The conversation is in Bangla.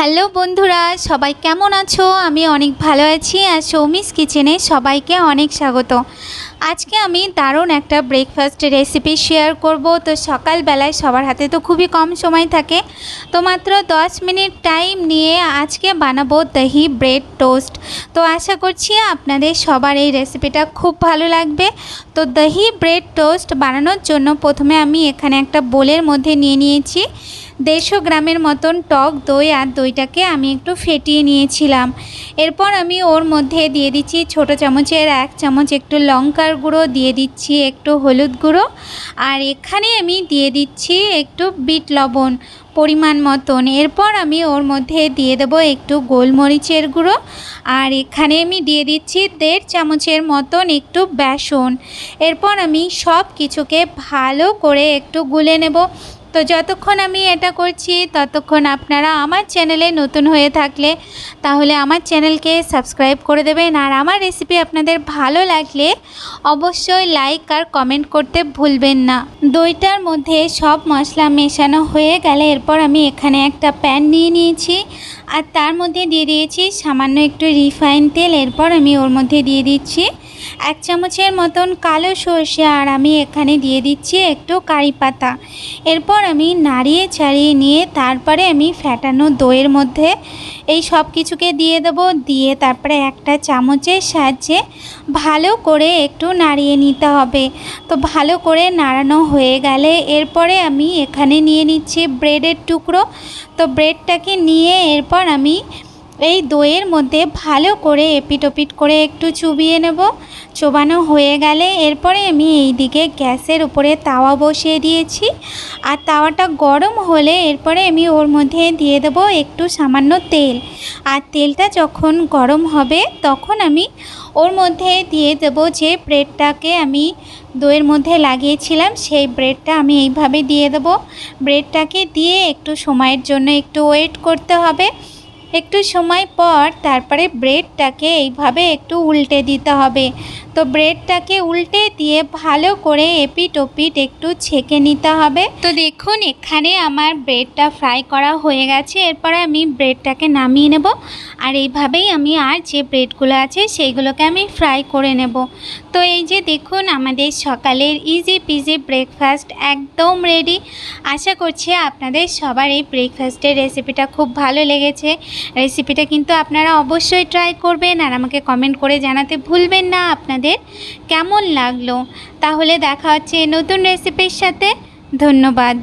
হ্যালো বন্ধুরা, সবাই কেমন আছো? আমি অনেক ভালো আছি আর সৌমিস কিচেনে সবাইকে অনেক স্বাগত। আজকে আমি দারুণ একটা ব্রেকফাস্ট রেসিপি শেয়ার করব। তো সকালবেলায় সবার হাতে তো খুবই কম সময় থাকে। তো মাত্র দশ মিনিট টাইম নিয়ে আজকে বানাবো দহি ব্রেড টোস্ট তো আশা করছি আপনাদের সবার এই রেসিপিটা খুব ভালো লাগবে। তো দহি ব্রেড টোস্ট বানানোর জন্য প্রথমে আমি এখানে একটা বোলের মধ্যে নিয়ে নিয়েছি। দেড়শো গ্রামের মতন টক দই আর দইটাকে আমি একটু ফেটিয়ে নিয়েছিলাম। এরপর আমি ওর মধ্যে দিয়ে দিচ্ছি ছোট চামচের এক চামচ একটু লঙ্কার গুঁড়ো, দিয়ে দিচ্ছি একটু হলুদ গুঁড়ো। আর এখানে আমি দিয়ে দিচ্ছি একটু বিট লবণ পরিমাণ মতন। এরপর আমি ওর মধ্যে দিয়ে দেবো একটু গোলমরিচের গুঁড়ো। আর এখানে আমি দিয়ে দিচ্ছি দেড় চামচের মতন একটু বেসন। এরপর আমি সব কিছুকে ভালো করে একটু গুলে নেব। তো যতক্ষণ আমি এটা করছি, ততক্ষণ আপনারা আমার চ্যানেলে নতুন হয়ে থাকলে তাহলে আমার চ্যানেলকে সাবস্ক্রাইব করে দেবেন। আর আমার রেসিপি আপনাদের ভালো লাগলে অবশ্যই লাইক আর কমেন্ট করতে ভুলবেন না। দইটার মধ্যে সব মশলা মেশানো হয়ে গেলে এরপর আমি এখানে একটা প্যান নিয়ে নিয়েছি। আর তার মধ্যে দিয়ে দিয়েছি সামান্য একটু রিফাইন তেল। এরপর আমি ওর মধ্যে দিয়ে দিচ্ছি এক চামচের মতন কালো সর্ষে আর আমি এখানে দিয়ে দিচ্ছি একটু কারি পাতা। এরপর আমি নাড়িয়ে ছাড়িয়ে নিয়ে তারপরে আমি ফ্যাটানো দইয়ের মধ্যে এই সব কিছুকে দিয়ে দেবো। দিয়ে তারপরে একটা চামচের সাহায্যে ভালো করে একটু নাড়িয়ে নিতে হবে। তো ভালো করে নাড়ানো হয়ে গেলে এরপরে আমি এখানে নিয়ে নিচ্ছি ব্রেডের টুকরো। তো ব্রেডটাকে নিয়ে এরপর আমি এই দইয়ের মধ্যে ভালো করে এপিট ওপিট করে একটু চুবিয়ে নেব। চোবানো হয়ে গেলে এরপরে আমি এই দিকে গ্যাসের উপরে তাওয়া বসিয়ে দিয়েছি। আর তাওয়াটা গরম হলে এরপরে আমি ওর মধ্যে দিয়ে দেব একটু সামান্য তেল। আর তেলটা যখন গরম হবে তখন আমি ওর মধ্যে দিয়ে দেব যে ব্রেডটাকে আমি দইয়ের মধ্যে লাগিয়েছিলাম সেই ব্রেডটা আমি এইভাবে দিয়ে দেব। ব্রেডটাকে দিয়ে একটু সময়ের জন্য একটু ওয়েট করতে হবে। একটু সময় পর তারপরে ব্রেডটাকে এইভাবে একটু উল্টে দিতে হবে। তো ব্রেডটাকে উল্টে দিয়ে ভালো করে এপিট ওপিট একটু ছেঁকে নিতে হবে। তো দেখুন, এখানে আমার ব্রেডটা ফ্রাই করা হয়ে গেছে। এরপরে আমি ব্রেডটাকে নামিয়ে নেব। আর এইভাবেই আমি আর যে ব্রেডগুলো আছে, সেইগুলোকে আমি ফ্রাই করে নেব। তো এই যে দেখুন, আমাদের সকালের ইজি পিজি ব্রেকফাস্ট একদম রেডি আশা করছি আপনাদের সবার এই ব্রেকফাস্টের রেসিপিটা খুব ভালো লেগেছে। রেসিপিটা কিন্তু আপনারা অবশ্যই ট্রাই করবেন। আর আমাকে কমেন্ট করে জানাতে ভুলবেন না। আপনাদের কেমন লাগল? তাহলে দেখা হচ্ছে নতুন রেসিপির সাথে। ধন্যবাদ।